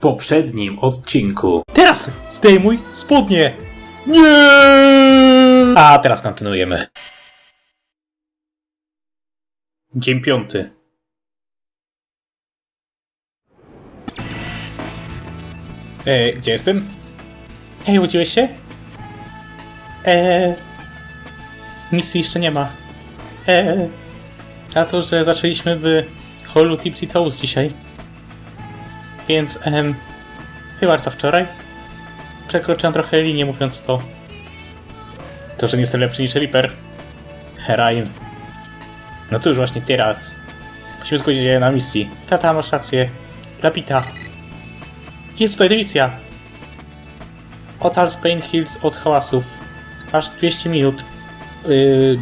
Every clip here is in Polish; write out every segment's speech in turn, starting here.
poprzednim odcinku. Teraz zdejmuj spodnie! Nie! A teraz kontynuujemy. Dzień piąty. E, gdzie jestem? Ej, łudziłeś się? E, misji jeszcze nie ma. E, a to, że zaczęliśmy w hallu Tipsy Toes dzisiaj. Więc, em, chyba co wczoraj? Przekroczyłem trochę linię mówiąc to. To, że nie jestem lepszy niż Reaper. Heraim. No to już właśnie teraz. Musimy zgodzić się na misji. Tata, masz rację. Lapita. Jest tutaj dywizja. Ocal Spain Hills od hałasów. Aż 200 minut. Yy,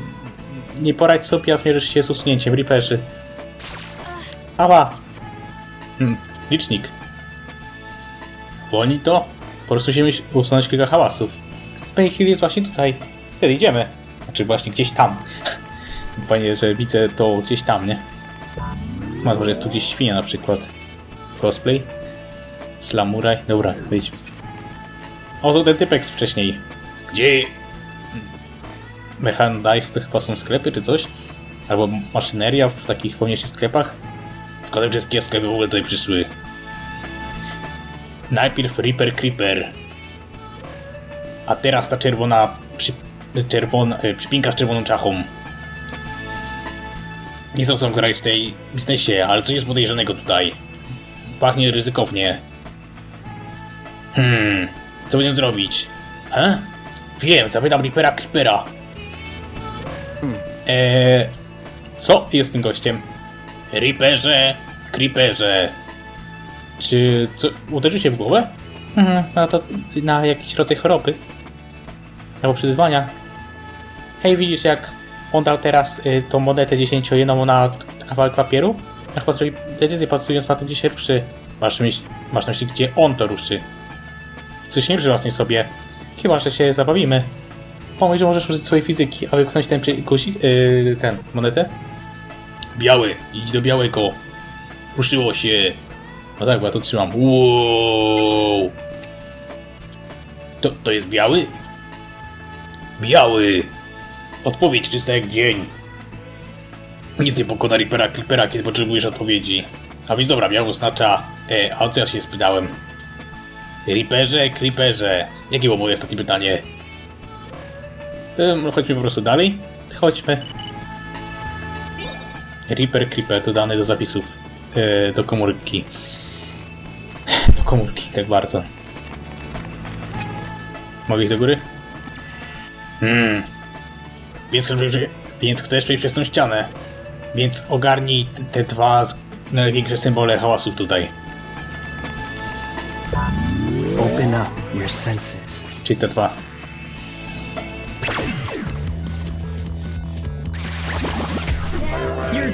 nie poradź sobie, a zmierzysz się z usunięciem Reaperzy. Ała! Hmm, licznik. Wolni to? Po prostu musimy usunąć kilka hałasów. Spain Hill jest właśnie tutaj. Wtedy idziemy. Znaczy właśnie gdzieś tam. Fajnie, że widzę to gdzieś tam, nie? No, może jest tu gdzieś świnia na przykład. Cosplay. Slamuraj. Dobra, wyjdźmy. O, to ten typek z wcześniej. Gdzie... Mechandice to chyba są sklepy czy coś? Albo maszyneria w takich pomniejszych sklepach? Skąd wszystkie sklepy w ogóle tutaj przyszły? Najpierw Reaper Creeper. A teraz ta czerwona przy, czerwona, e, przypinka z czerwoną czachą. Nie sądzę, która jest w tej biznesie, ale coś jest podejrzanego tutaj. Pachnie ryzykownie. Hmm, co będę zrobić? He? Wiem, zapytam Reapera Creepera. Eee, co jest tym gościem? Reaperze, Creeperze. Czy co, uderzył się w głowę? Mhm, no to na jakiś rodzaj choroby. Albo przyzwania. Hej, widzisz jak on dał teraz y, tą monetę 10 na kawałek papieru? Ja chyba zrobi decyzję na tym, gdzie się ruszy. Masz, myśl, masz na myśli, gdzie on to ruszy. Coś nie przywłasnij sobie. Chyba, że się zabawimy. Pomyśl, że możesz użyć swojej fizyki, aby pchnąć ten przy- guzik, yy, ten, monetę. Biały, idź do białego. Ruszyło się. No tak, bo ja to trzymam. Wow. To, to jest biały? Biały. Odpowiedź czysta jak dzień. Nic nie pokona Reapera Clippera, kiedy potrzebujesz odpowiedzi. A więc dobra, biały oznacza... E, a o co ja się spytałem? Reaperze, Creeperze. Jakie było moje ostatnie pytanie? Chodźmy po prostu dalej. Chodźmy. Reaper, Creeper, dodany do zapisów. E, do komórki. Do komórki, tak bardzo. Mogę iść do góry? Hmm. Więc więc chcesz przejść przez tą ścianę. Więc ogarnij te- dwa największe symbole hałasu tutaj. Open up your senses. Czyli te dwa.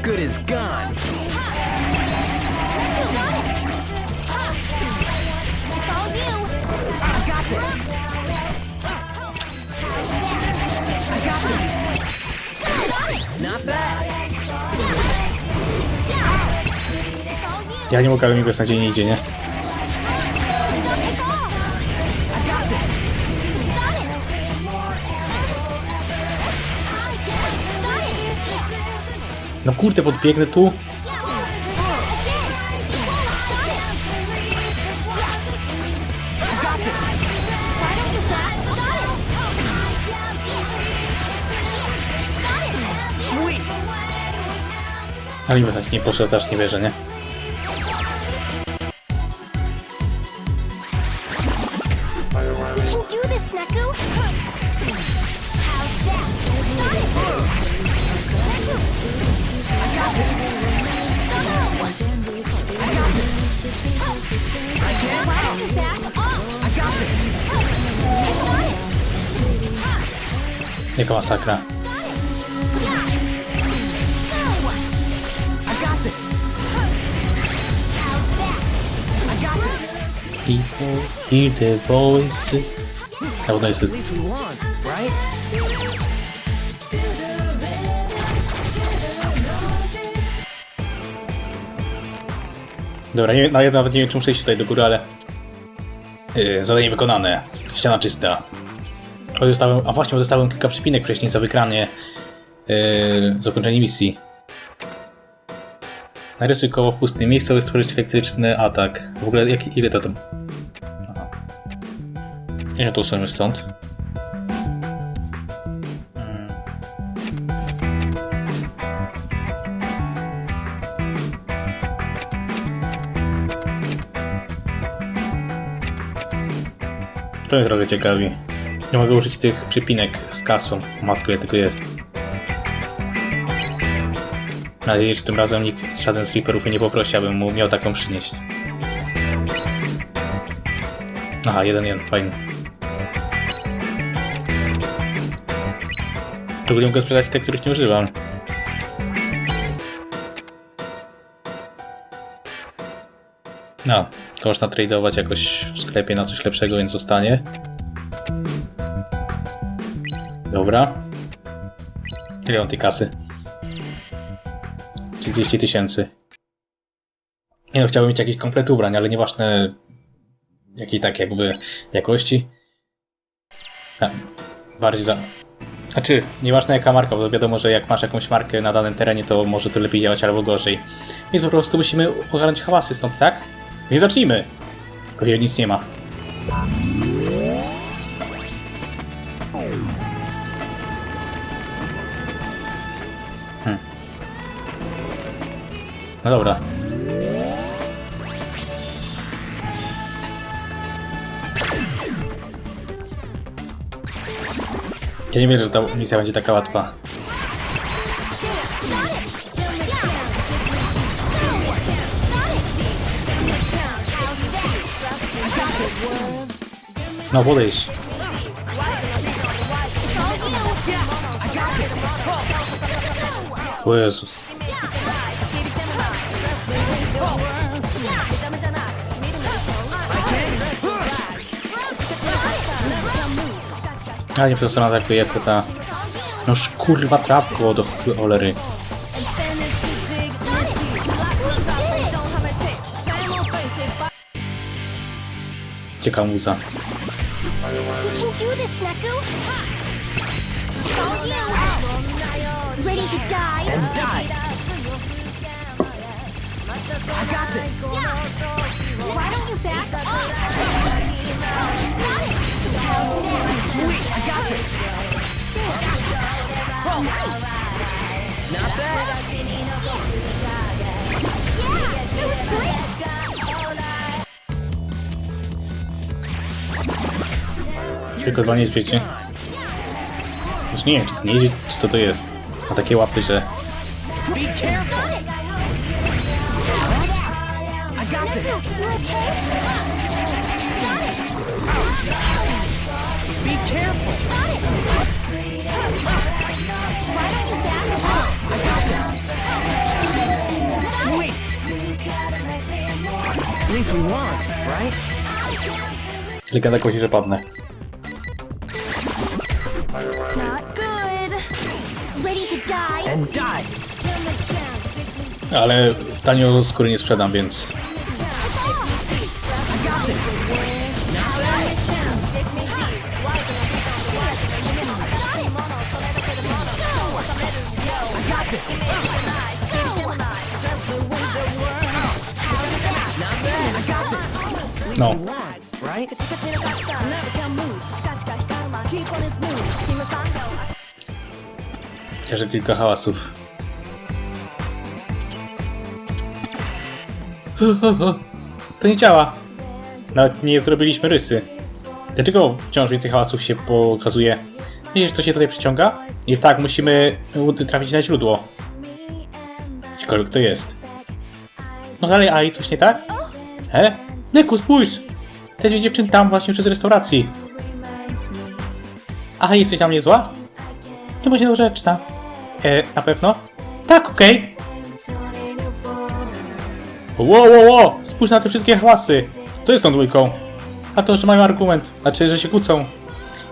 Good as gone. Ja nie mogę, ale mi beznadziejnie idzie, nie? No kurde, podbiegnę tu. Ale mi tak nie poszło, też nie wierzę, nie? Jaka masakra. People hear the voices. Jest least we won, right? Dobra, nie, nawet nie wiem, czy muszę iść tutaj do góry, ale... Yy, zadanie wykonane. Ściana czysta. Dostałem, a właśnie, dostałem kilka przypinek wcześniej za wykranie yy, zakończenie misji. Narysuj koło w pustym miejscu, aby stworzyć elektryczny atak. W ogóle, jak, ile to tam... Aha. Ja to usuniemy stąd. To mnie trochę ciekawi. Nie mogę użyć tych przypinek z kasą. Matko, ile tylko jest. Mam nadzieję, że tym razem nikt, żaden z Reaperów mnie nie poprosi, abym mu miał taką przynieść. Aha, jeden, jeden. W ogóle mogę sprzedać te, których nie używam. No, to można tradeować jakoś w sklepie na coś lepszego, więc zostanie. Dobra. Ile mam tej kasy? 30 tysięcy. Nie no, chciałbym mieć jakiś komplet ubrań, ale nieważne jakiej tak jakby jakości. Ha, bardziej za... Znaczy, nieważne jaka marka, bo wiadomo, że jak masz jakąś markę na danym terenie, to może to lepiej działać albo gorzej. I po prostu musimy ogarnąć hałasy stąd, tak? Nie zacznijmy! Pewnie nic nie ma. No dobra. Ja nie wierzę, że ta misja będzie taka łatwa. No podejść. O Jezus. A nie profesor atakuje jako ta... Noż kurwa trapko do cholery. Cieka muza. This. Not bad. Yeah! It was! Tylko dwa niedźwiedzie. Już nie wiem, czy to czy co to jest. Ma takie łapy, że... Be. Least we won, right? Legenda głosi, że padnę. Not good! Ready to die? And die. Ale tanio skóry nie sprzedam, więc... No, jeszcze kilka hałasów. To nie działa. Nawet nie zrobiliśmy rysy. Dlaczego wciąż więcej hałasów się pokazuje? Widzisz, co się tutaj przyciąga? I tak, musimy trafić na źródło. Gdziekolwiek to jest. No dalej, a i coś nie tak? He? Neku, spójrz! Te dwie dziewczyny tam właśnie przez restauracji. A, jesteś na mnie zła? Nie bądź niedorzeczna. E, na pewno? Tak, okej. Ło, ło, ło! Spójrz na te wszystkie hałasy! Co jest tą dwójką? A to, że mają argument. Znaczy, że się kłócą.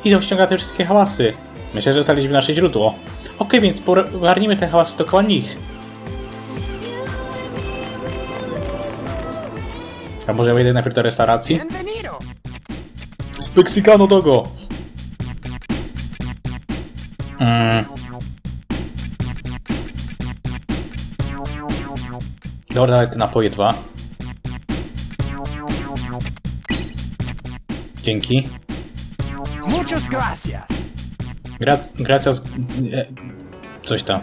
Idą ściąga te wszystkie hałasy. Myślę, że znaleźliśmy nasze źródło. Okej, więc pogarnijmy te hałasy dookoła nich. A może ja wejdę najpierw do restauracji? Meksykano dogo! Mm. Dobra, te napoje dwa. Dzięki. Muchas gracias. Grac, gracias. e, Coś tam.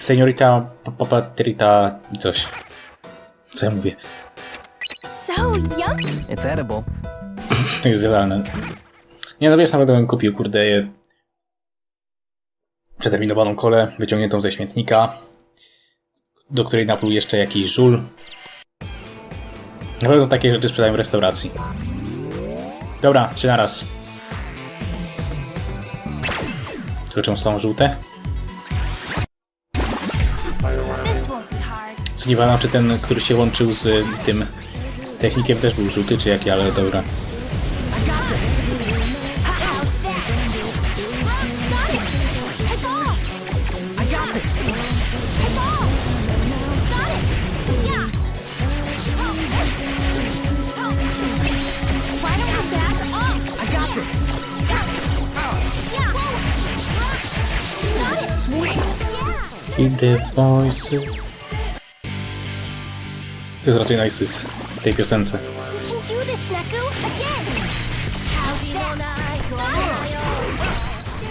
Seniorita papatrita coś. Co ja mówię? Yum. It's edible. To jest idealne. Nie no wiesz, nawet bym kupił, kurde, je... przeterminowaną kolę, wyciągniętą ze śmietnika, do której napluł jeszcze jakiś żul. Na pewno takie rzeczy sprzedają w restauracji. Dobra, trzy na raz. Tylko czemu są żółte? Wiem, czy ten, który się łączył z tym technikiem też był żółty, czy jaki, ale dobra. I the voices. To jest raczej Nices w tej piosence. We can do this, Neku. Again. How's that?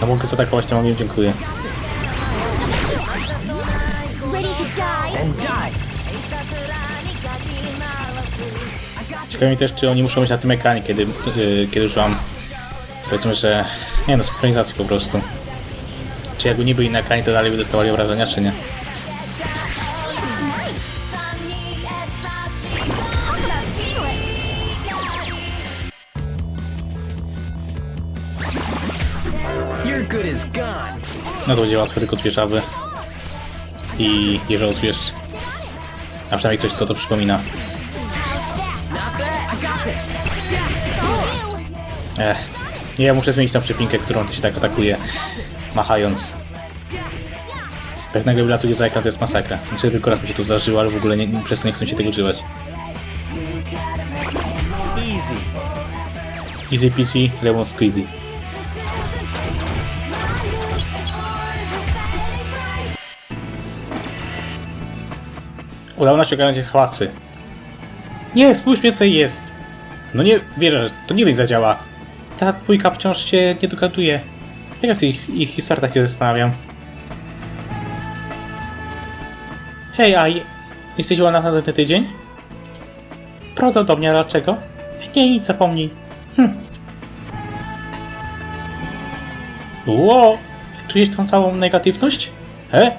A mogę zaatakować? Dziękuję. To? And die. Ciekawe mi też, czy oni muszą być na tym ekranie, kiedy, yy, kiedy już mam powiedzmy, że nie no, synchronizacji po prostu. Czy jakby nie byli na ekranie, to dalej by dostawali obrażenia, czy nie? No to będzie łatwe, tylko dwie żaby. I jeżeli rozwiesz, a przynajmniej coś, co to przypomina. Ech, nie, ja muszę zmienić tą przypinkę, którą to się tak atakuje, machając. Jak nagle wylatuje za ekran, to jest masakra. Znaczy, tylko raz mi się to zdarzyło, ale w ogóle nie, przez to nie chcę się tego używać. Easy. Easy peasy, lemon squeezy. Udało nam się ogarnąć hałasy. Nie, spójrz więcej jest. No nie wierzę, to nie zadziała. Ta dwójka wciąż się nie dogaduje. Jak jest ich, ich historia, tak się zastanawiam. Hej, Aj, jesteś wolna na następny tydzień? Prawdopodobnie, a dlaczego? Nie, nic, zapomnij. Hm. Ło! Czujesz tą całą negatywność? He?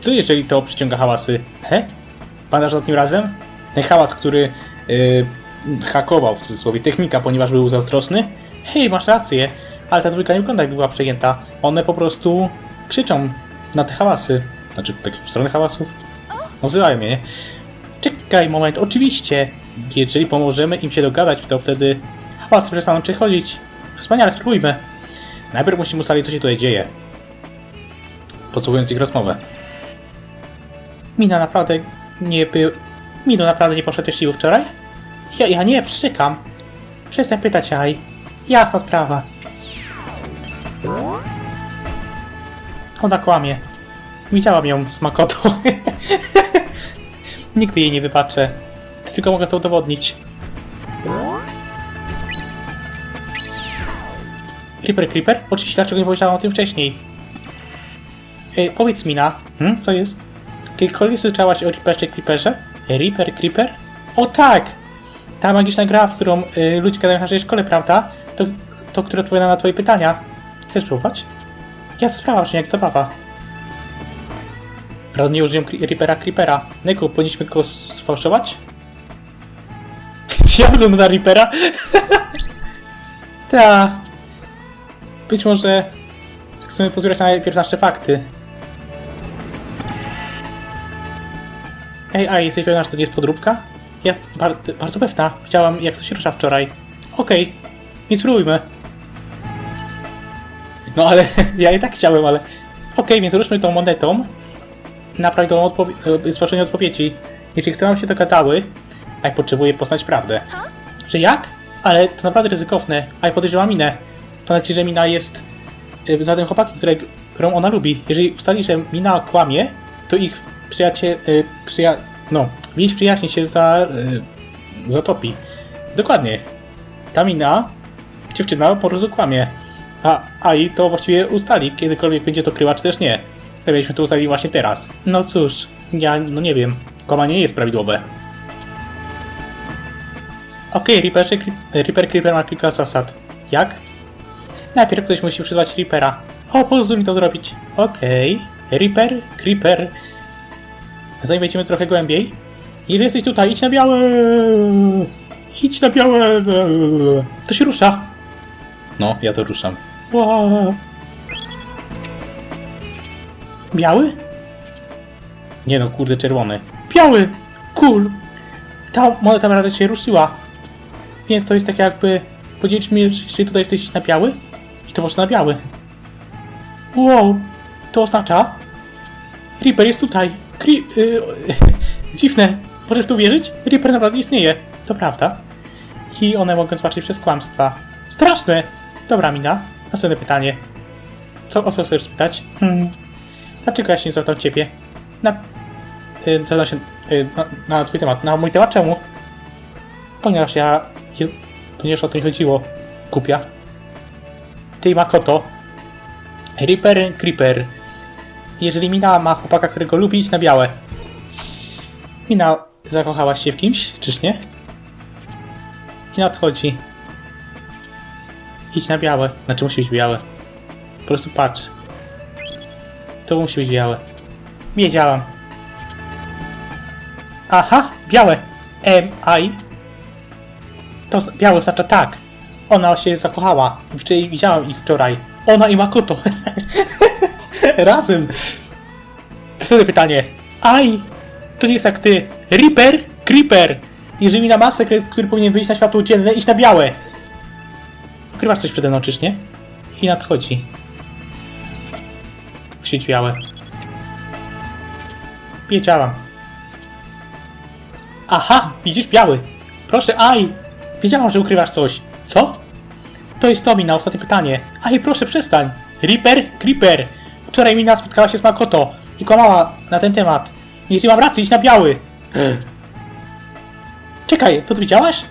Co jeżeli to przyciąga hałasy? He? Pamiętasz tym razem? Ten hałas, który yy, hakował w cudzysłowie technika, ponieważ był zazdrosny? Hej, masz rację, ale ta dwójka nie wygląda była przejęta. One po prostu krzyczą na te hałasy. Znaczy, w takiej stronę hałasów. Wzywają mnie, nie? Czekaj moment, oczywiście. Jeżeli pomożemy im się dogadać, to wtedy hałasy przestaną przechodzić. Wspaniale, spróbujmy. Najpierw musimy ustalić, co się tutaj dzieje. Podsłuchując ich rozmowę. Mina naprawdę nie był... Mino naprawdę nie poszedł do siły wczoraj? Ja, ja nie, przeczekam. Przestań pytać, Aj. Jasna sprawa. Ona kłamie. Widziałam ją z Makoto. Nigdy jej nie wybaczę. Tylko mogę to udowodnić. Creeper, Creeper? Oczywiście, dlaczego nie powiedziałam o tym wcześniej? E, powiedz Mina, hmm? co jest? Kiedykolwiek słyszałaś o Reaperze Creeperze? Reaper Creeper? O tak! Ta magiczna gra, w którą y, ludzie gadają w naszej szkole, prawda? To, to która odpowiada na twoje pytania. Chcesz spróbować? Ja sprawa, że jak zabawa. Prawda nie Cre- Reapera Creepera. Neku, powinniśmy go sfałszować? ja wyglądam na Reapera? Ta. Być może chcemy pozbierać najpierw nasze fakty. Ej, a jesteś pewna, że to nie jest podróbka? Ja bar bardzo pewna. Widziałam, jak to się rusza wczoraj. Okej, więc spróbujmy. No ale ja i tak chciałem, ale... Okej, więc ruszmy tą monetą na prawidłową odpowie- e, stworzenie odpowiedzi. Jeśli chcemy, aby się dogadały, a ja potrzebuję poznać prawdę. Że jak? Ale to naprawdę ryzykowne, a ja podejrzewam Minę. To znaczy, że Mina jest y, za tym chłopakiem, które, którą ona lubi. Jeżeli ustali, że Mina kłamie, to ich przyjaciel, y, przyja, no, więź przyjaźni się za, y, zatopi. Dokładnie. Ta Mina, dziewczyna po prostu kłamie. A Ai to właściwie ustali, kiedykolwiek będzie to kryła, czy też nie. Mieliśmy to ustalili właśnie teraz. No cóż, ja no nie wiem. Kłamanie nie jest prawidłowe. Okej, Reaper, czy Creep- Reaper Creeper ma kilka zasad. Jak? Najpierw ktoś musi przyzwać Reapera. O, pozwól mi to zrobić. Okej. Reaper, Creeper. Zanim wejdziemy trochę głębiej. Jeżeli jesteś tutaj, idź na białe! Idź na białe! To się rusza. No, ja to ruszam. Ła. Biały? Nie no, kurde, czerwony. Biały! Cool! Ta moneta naprawdę się ruszyła. Więc to jest tak jakby... Podzielić mi, jeżeli tutaj jesteś na biały? I to można na biały. Wow! To oznacza... Reaper jest tutaj. Kri... Yy, dziwne. Możesz to wierzyć? Reaper naprawdę istnieje. To prawda. I one mogą zobaczyć przez kłamstwa. Straszne! Dobra, Mina. Następne pytanie. Co, o co chcesz spytać? Hmm. Dlaczego ja się nie zapytam ciebie? Na... Yy, zadam się... Yy, na, na twój temat. Na mój temat czemu? Ponieważ ja... Ponieważ o to nie chodziło. Kupia. Ty Makoto. Reaper, Creeper. Jeżeli Mina ma chłopaka, którego lubi, idź na białe. Mina, zakochałaś się w kimś, czyż nie? I nadchodzi. Idź na białe. Znaczy musi być białe. Po prostu patrz. To musi być białe. Wiedziałam. Aha, białe. M, I. To białe oznacza tak. Ona się zakochała. Widziałam ich wczoraj. Ona i Makoto. Razem. Następne pytanie. Aj! To nie jest jak ty. Reaper? Creeper! Jeżeli na ma sekret, który powinien wyjść na światło dzienne, iść na białe. Ukrywasz coś przede mną, czyż nie? I nadchodzi. Być białe. Wiedziałam. Aha, widzisz biały. Proszę, aj! Wiedziałam, że ukrywasz coś. Co? To jest to, Mina, ostatnie pytanie. Aj, proszę, przestań. Reaper? Creeper. Wczoraj Mina spotkała się z Makoto i kłamała na ten temat. Jeśli mam rację, idź na biały. Czekaj, to ty widziałaś?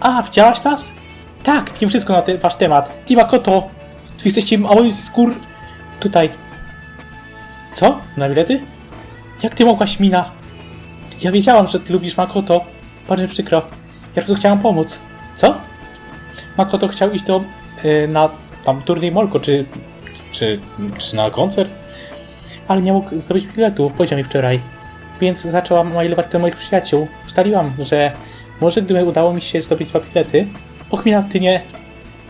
A, widziałaś nas? Tak, wiem wszystko na ten wasz temat. Ty Makoto, wy jesteście małymi skór... Tutaj. Co? Na bilety? Jak ty mogłaś, Mina? Ja wiedziałam, że ty lubisz Makoto. Bardzo przykro. Ja po prostu chciałam pomóc. Co? Makoto chciał iść do... y, na tam turniej Molko, czy, czy... czy na koncert? Ale nie mógł zdobyć biletu, powiedział mi wczoraj. Więc zaczęłam mailować do moich przyjaciół. Ustaliłam, że może gdyby udało mi się zdobyć dwa bilety... Och, Mina, ty nie...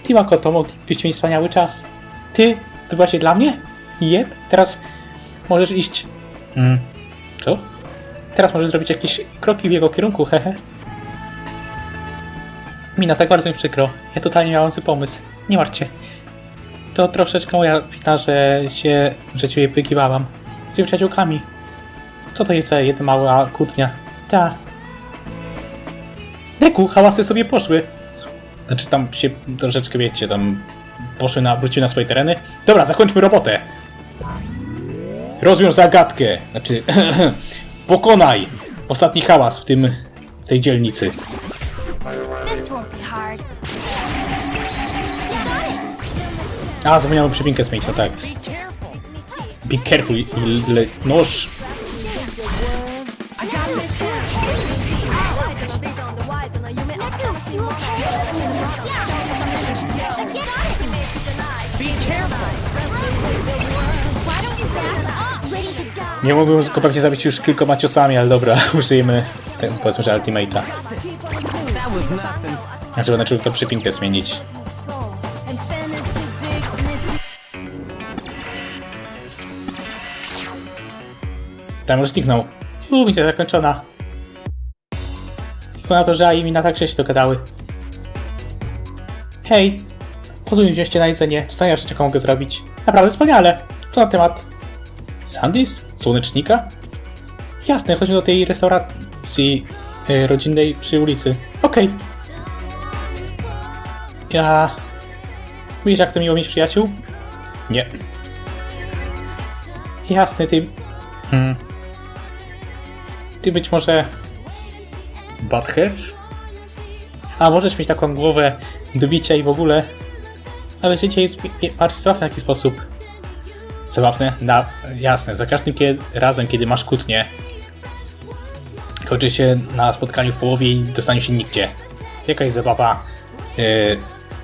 Ty, Makoto, moglibyście mieć wspaniały czas. Ty zdobyłaś je dla mnie? Jep, teraz możesz iść... Hmm. Co? Teraz możesz zrobić jakieś kroki w jego kierunku, hehe. Mina, tak bardzo mi przykro. Ja totalnie miałam zły pomysł. Nie martw się. To troszeczkę moja wina, że się, że ciebie wykiwałam. Z tymi przyjaciółkami. Co to jest za jedna mała kłótnia? Ta. Deku, hałasy sobie poszły. Znaczy tam się troszeczkę, wiecie, tam poszły na, wróciły na swoje tereny. Dobra, zakończmy robotę. Rozwiąż zagadkę. Znaczy, pokonaj ostatni hałas w tym, w tej dzielnicy. A, zapomniałem przypinkę zmienić, no tak. Be careful, ile nóż. Nie mogłem go pewnie zabić już kilkoma ciosami, ale dobra, użyjemy ten, powiedzmy, że ultimate'a. Znaczy, znaczy to przypinkę zmienić. Tam już zniknął. Uuu, misja zakończona. Tylko na to, że Ai i Mina także się dogadały. Hej, pozwól mi wziąć cię na jedzenie. Rzeczy, jaką mogę zrobić. Naprawdę wspaniale. Co na temat? Sandys? Słonecznika? Jasne, chodźmy do tej restauracji e, rodzinnej przy ulicy. Okej. Ja... Wiesz, jak to miło mieć przyjaciół? Nie. Jasne, ty... Hmm. Ty być może... Butthead? A możesz mieć taką głowę do bicia i w ogóle... Ale życie jest bardziej zabawne w jakiś sposób. Zabawne? Na, jasne, za każdym kiedy, razem, kiedy masz kłótnię, kończy się na spotkaniu w połowie i dostaniu się nigdzie. Jaka jest zabawa? Yy,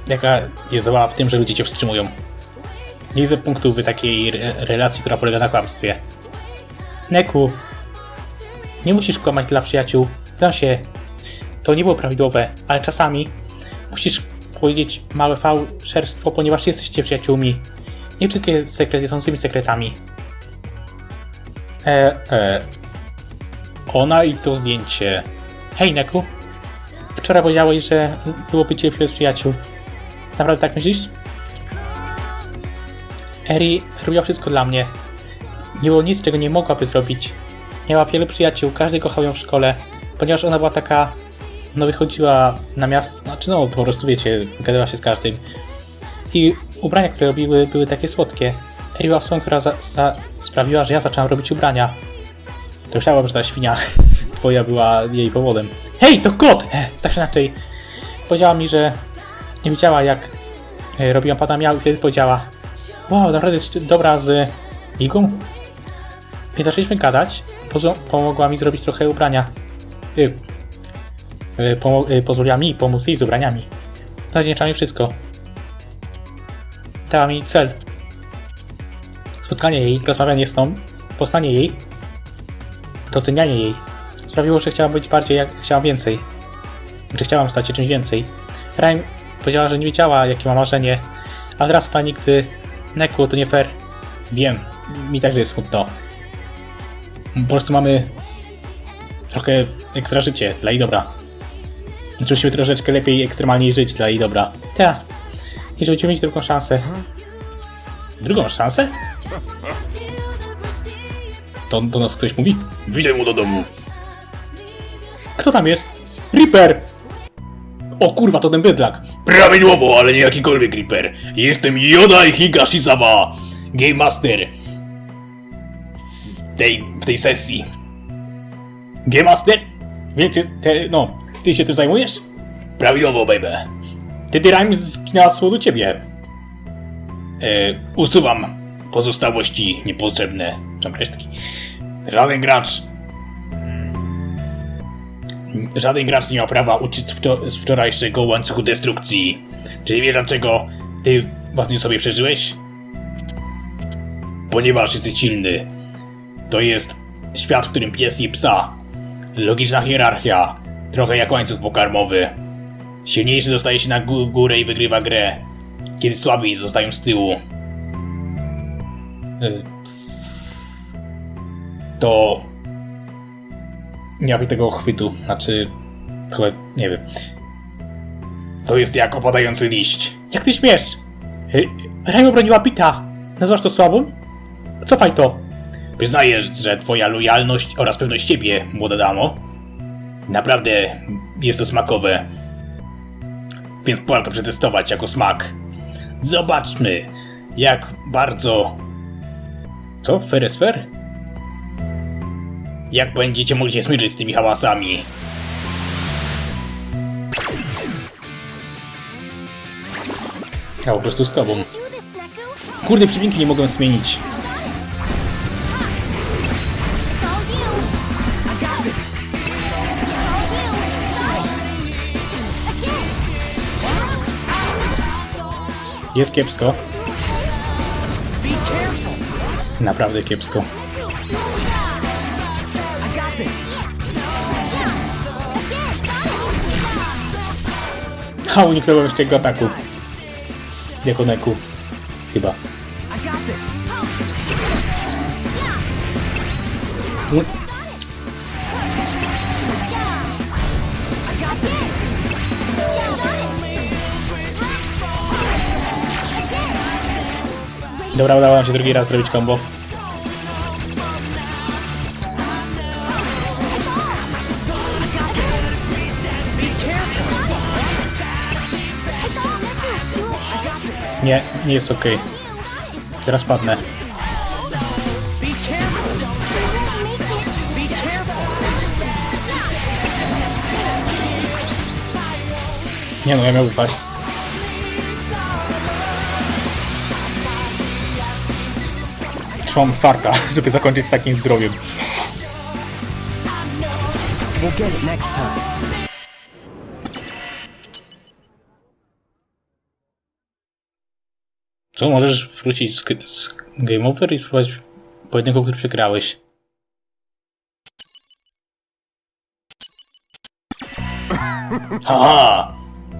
jaka jest zabawa w tym, że ludzie cię wstrzymują? Nie widzę punktu w takiej re relacji, która polega na kłamstwie. Neku, nie musisz kłamać dla przyjaciół. Znam się, to nie było prawidłowe, ale czasami musisz powiedzieć małe fałszerstwo, ponieważ jesteście przyjaciółmi. Nie wszystkie sekrety są złymi sekretami. E, e. Ona i to zdjęcie. Hej, Neku. Wczoraj powiedziałeś, że byłoby cię bez przyjaciół. Naprawdę tak myślisz? Eri robiła wszystko dla mnie. Nie było nic, czego nie mogłaby zrobić. Miała wielu przyjaciół, każdy kochał ją w szkole, ponieważ ona była taka... No wychodziła na miasto, znaczy no po prostu wiecie, gadała się z każdym. I ubrania, które robiły, były takie słodkie. Eri była osobą, która za, za, sprawiła, że ja zacząłem robić ubrania. To myślałam, że ta świnia twoja była jej powodem. Hej, to kot! Tak czy inaczej. Powiedziała mi, że nie widziała jak e, robiłam pada miał i wtedy powiedziała Wow, naprawdę jest dobra z ligą? I zaczęliśmy gadać. Pomogła mi zrobić trochę ubrania. Y, y, y, pozwoliła mi pomóc jej z ubraniami. Zawdzięcza mi wszystko. Dała mi cel. Spotkanie jej, rozmawianie z tą, poznanie jej, docenianie jej sprawiło, że chciałam być bardziej, jak chciałam więcej. Że chciałam stać się czymś więcej. Rime powiedziała, że nie wiedziała, jakie ma marzenie, ale teraz ta nigdy Neku, to nie fair. Wiem, mi także jest smutno. Po prostu mamy trochę ekstra życie dla jej dobra. I musimy troszeczkę lepiej, ekstremalniej żyć dla jej dobra. Tak. I że będziemy mieć drugą szansę. Drugą szansę? To do nas ktoś mówi? Widzę mu do domu. Kto tam jest? Reaper! O kurwa, to ten bydlak. Prawidłowo, ale nie jakikolwiek Reaper. Jestem Yoda Higashizawa, Game Master. W tej, w tej sesji. Game Master? Wiecie, te, no, ty się tym zajmujesz? Prawidłowo, baby. Wtedy Rime zginęło do ciebie. E, usuwam pozostałości niepotrzebne. Czym resztki. Żaden gracz. Żaden gracz nie ma prawa uciec wczor- z wczorajszego łańcuchu destrukcji. Czy wiesz dlaczego ty właśnie sobie przeżyłeś? Ponieważ jesteś silny. To jest świat, w którym pies i psa. Logiczna hierarchia. Trochę jak łańcuch pokarmowy. Silniejszy dostaje się na gó- górę i wygrywa grę, kiedy słabi zostają z tyłu. Y, To... Nie mam tego chwytu, znaczy... Trochę, nie wiem. To jest jak opadający liść. Jak ty śmiesz? Y, Rime obroniła Pita. Nazywasz to słabą? Cofaj to. Przyznajesz, że twoja lojalność oraz pewność siebie, młoda damo, naprawdę jest to smakowe. Więc warto przetestować jako smak. Zobaczmy, jak bardzo... Co? Feresfer? Jak będziecie mogli się smyczyć z tymi hałasami? Ja po prostu z tobą. Kurde, przybinki nie mogą zmienić. Jest kiepsko. Naprawdę kiepsko. Ha, uniknąłem jeszcze jego ataku. Jako Neku. Chyba. Dobra, udało nam się drugi raz zrobić combo. Nie, nie jest ok. Teraz padnę. Nie no, ja miał wypaść. Trzymam farta, żeby zakończyć z takim zdrowiem. We'll get it next time. Co, możesz wrócić z, z Game Over i spróbować pojedynku, który przegrałeś. Haha!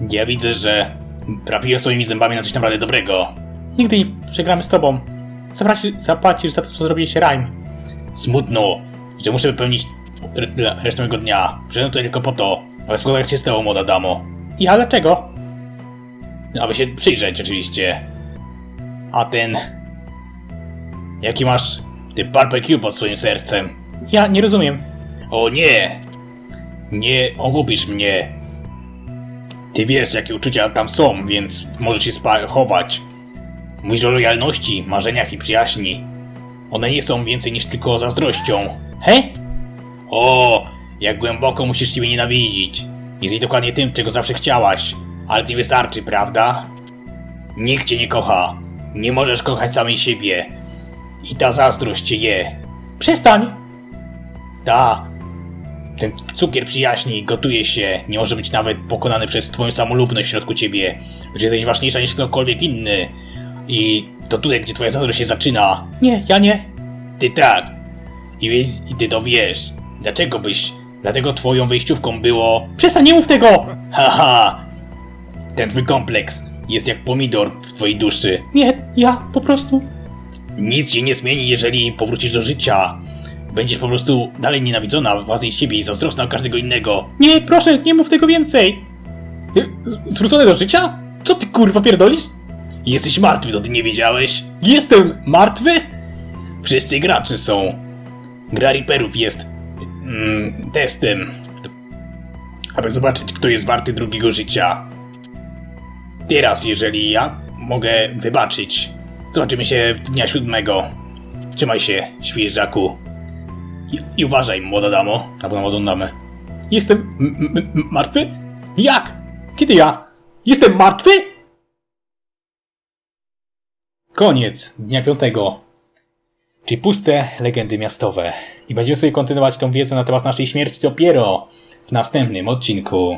Ja widzę, że trafiłeś swoimi zębami na coś naprawdę dobrego. Nigdy nie przegramy z tobą. Zapłacisz, zapłacisz za to, co zrobiliście Rhyme. Smutno, że muszę wypełnić re- resztę mojego dnia. Przyszedłem tutaj tylko po to, aby spotkać się z tobą, młoda damo. I ale dlaczego? Aby się przyjrzeć, oczywiście. A ten... Jaki masz... Ty barbecue pod swoim sercem? Ja nie rozumiem. O nie! Nie ogubisz mnie. Ty wiesz, jakie uczucia tam są, więc możesz się chować. Mówisz o lojalności, marzeniach i przyjaźni. One nie są więcej niż tylko zazdrością. Hej? O, jak głęboko musisz ciebie nienawidzić. Jesteś dokładnie tym, czego zawsze chciałaś, ale nie wystarczy, prawda? Nikt cię nie kocha. Nie możesz kochać samej siebie. I ta zazdrość cię je. Przestań! Ta. Ten cukier przyjaźni, gotuje się, nie może być nawet pokonany przez twoją samolubność w środku ciebie, że jesteś ważniejsza niż ktokolwiek inny. I to tutaj, gdzie twoja zazdrość się zaczyna. Nie, ja nie. Ty tak. I, I ty to wiesz. Dlaczego byś... Dlatego twoją wyjściówką było... Przestań, nie mów tego! Haha! Ten twój kompleks jest jak pomidor w twojej duszy. Nie, ja po prostu... Nic się nie zmieni, jeżeli powrócisz do życia. Będziesz po prostu dalej nienawidzona własnej siebie i zazdrosna każdego innego. Nie, proszę, nie mów tego więcej! Y, z- Zwrócony do życia? Co ty kurwa pierdolisz? Jesteś martwy, to ty nie wiedziałeś? Jestem martwy? Wszyscy gracze są. Gra Reaperów jest mm, testem, aby zobaczyć, kto jest warty drugiego życia. Teraz, jeżeli ja mogę wybaczyć, zobaczymy się dnia siódmego. Trzymaj się, świeżaku. I, I uważaj, młoda damo, albo młodą damę. Jestem martwy? Jak? Kiedy ja? Jestem martwy? Koniec dnia piątego. Czyli puste legendy miastowe. I będziemy sobie kontynuować tą wiedzę na temat naszej śmierci dopiero w następnym odcinku.